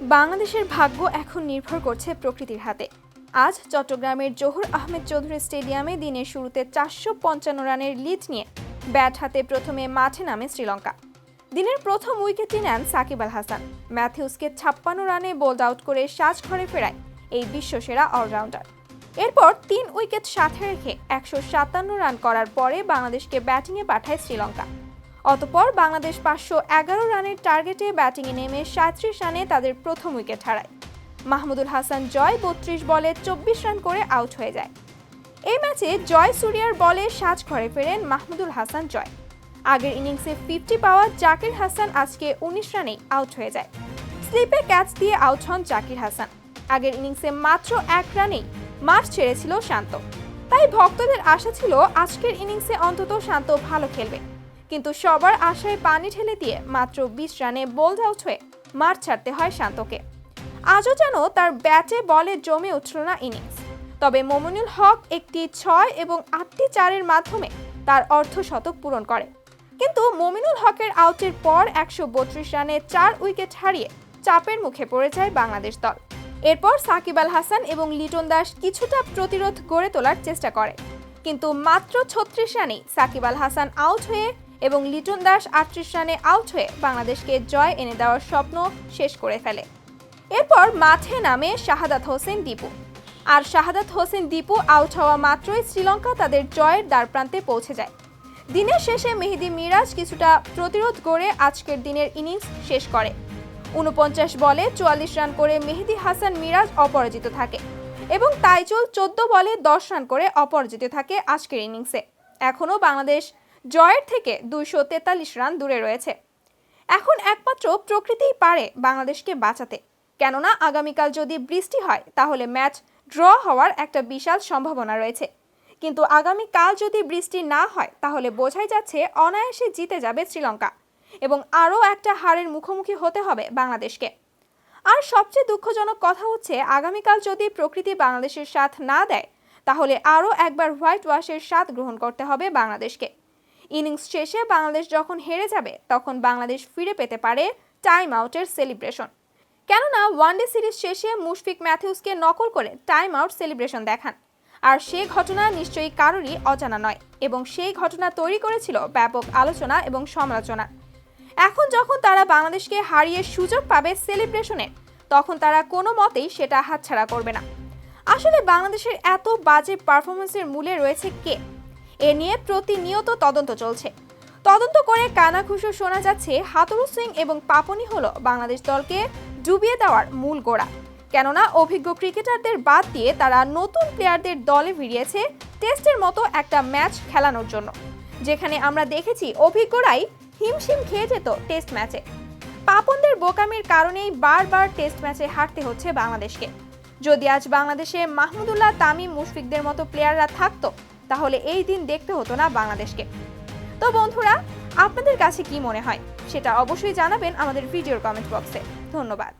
বাংলাদেশের ভাগ্য এখন নির্ভর করছে প্রকৃতির হাতে। আজ চট্টগ্রামের জহুর আহমেদ চৌধুরী স্টেডিয়ামে দিনের শুরুতে চারশো পঞ্চান্ন রানের লিড নিয়ে ব্যাট হাতে প্রথমে মাঠে নামে শ্রীলঙ্কা। দিনের প্রথম উইকেটটি নেন সাকিব আল হাসান। ম্যাথিউসকে ছাপ্পান্ন রানে বোল্ড আউট করে সাজ ঘরে ফেরায় এই বিশ্বসেরা অলরাউন্ডার। এরপর তিন উইকেট সাথে রেখে একশো সাতান্ন রান করার পরে বাংলাদেশকে ব্যাটিংয়ে পাঠায় শ্রীলঙ্কা। অতপর বাংলাদেশ পাঁচশো এগারো রানের টার্গেটে ব্যাটিংয়ে নেমে সাঁত্রিশ রানে তাদের প্রথম উইকেট হারায়। মাহমুদুল হাসান জয় বত্রিশ বলে চব্বিশ রান করে আউট হয়ে যায়। এই ম্যাচে জয় সুরিয়ার বলে সাজ ঘরে ফেরেন মাহমুদুল হাসান জয়। আগের ইনিংসে ফিফটি পাওয়া জাকির হাসান আজকে উনিশ রানেই আউট হয়ে যায়। স্লিপে ক্যাচ দিয়ে আউট হন জাকির হাসান। আগের ইনিংসে মাত্র এক রানেই মাঠ ছেড়েছিল শান্ত। তাই ভক্তদের আশা ছিল আজকের ইনিংসে অন্তত শান্ত ভালো খেলবে। কিন্তু সবার আশায় পানি ঢেলে দিয়ে মাত্র বিশ রানে বোল্ড আউট হয়ে মাঠ ছাড়তে হয় শান্তকে। আজও যেন তার ব্যাটে বলে জমে উঠল না ইনিংস। তবে মোমিনুল হক একটি ছয় এবং আটটি চারের মাধ্যমে তার অর্ধশতক পূরণ করে। কিন্তু মমিনুল হকের আউটের পর একশো বত্রিশ রানে চার উইকেট হারিয়ে চাপের মুখে পড়ে যায় বাংলাদেশ দল। এরপর সাকিব আল হাসান এবং লিটন দাস কিছুটা প্রতিরোধ গড়ে তোলার চেষ্টা করে। কিন্তু মাত্র ছত্রিশ রানেই সাকিব আল হাসান আউট হয়ে এবং লিটন দাস আটত্রিশ রানে আউট হয়ে বাংলাদেশকে জয় এনে দেওয়ার স্বপ্ন শেষ করে ফেলে। এরপর মাঠে নামে শাহাদাত হোসেন দীপু। আর শাহাদাত হোসেন দীপু আউট হওয়া মাত্রই শ্রীলঙ্কা তাদের জয়ের দ্বারপ্রান্তে পৌঁছে যায়। দিনের শেষে মেহেদি মিরাজ কিছুটা প্রতিরোধ গড়ে আজকের দিনের ইনিংস শেষ করে। উনপঞ্চাশ বলে চুয়াল্লিশ রান করে মেহেদি হাসান মিরাজ অপরাজিত থাকে এবং তাইজুল চোদ্দ বলে দশ রান করে অপরাজিত থাকে আজকের ইনিংসে। এখনও বাংলাদেশ জয়ের থেকে দুইশো তেতাল্লিশ রান দূরে রয়েছে। এখন একমাত্র প্রকৃতিই পারে বাংলাদেশকে বাঁচাতে। কেননা আগামীকাল যদি বৃষ্টি হয়, তাহলে ম্যাচ ড্র হওয়ার একটা বিশাল সম্ভাবনা রয়েছে। কিন্তু আগামীকাল যদি বৃষ্টি না হয়, তাহলে বোঝাই যাচ্ছে অনায়াসে জিতে যাবে শ্রীলঙ্কা। এবং আরও একটা হারের মুখোমুখি হতে হবে বাংলাদেশকে। আর সবচেয়ে দুঃখজনক কথা হচ্ছে, আগামীকাল যদি প্রকৃতি বাংলাদেশের সাথ না দেয়, তাহলে আরও একবার হোয়াইট ওয়াশের স্বাদ গ্রহণ করতে হবে বাংলাদেশকে। ইনিংস শেষে বাংলাদেশ যখন হেরে যাবে, তখন বাংলাদেশ ফিরে পেতে পারে টাইম আউটের সেলিব্রেশন। কেননা, ওয়ানডে সিরিজ শেষে মুশফিক ম্যাথিউসকে নকল করে টাইম আউট সেলিব্রেশন দেখান। আর সেই ঘটনা নিশ্চয়ই কারোরই অজানা নয় এবং সেই ঘটনা তৈরি করেছিল ব্যাপক আলোচনা এবং সমালোচনা। এখন যখন তারা বাংলাদেশকে হারিয়ে সুযোগ পাবে সেলিব্রেশনের তখন তারা কোনো মতেই সেটা হাতছাড়া করবে না। আসলে বাংলাদেশের এত বাজে পারফরমেন্সের মূলে রয়েছে কে? এ নিয়ে প্রতিনিয়ত তদন্ত চলছে। তদন্ত করে কানাঘুষো শোনা যাচ্ছে, হাতুরু সিং এবং পাপনি হলো বাংলাদেশ দলকে ডুবিয়ে দেওয়ার মূল গোড়া। কেননা, অভিজ্ঞ ক্রিকেটারদের বাদ দিয়ে তারা নতুন প্লেয়ারদের দলে ভিড়িয়েছে টেস্টের মতো একটা ম্যাচ খেলানোর জন্য। যেখানে আমরা দেখেছি অভিজ্ঞরাই হিমশিম খেয়ে যেত টেস্ট ম্যাচে। পাপনদের বোকামির কারণেই বারবার টেস্ট ম্যাচে হারতে হচ্ছে বাংলাদেশকে। যদি আজ বাংলাদেশে মাহমুদুল্লাহ তামিম, মুশফিকদের মতো প্লেয়াররা থাকতো তাহলে এই দিন দেখতে হতো না বাংলাদেশকে। তো বন্ধুরা, আপনাদের কাছে কি মনে হয়? সেটা অবশ্যই জানাবেন আমাদের ভিডিওর কমেন্ট বক্সে ধন্যবাদ।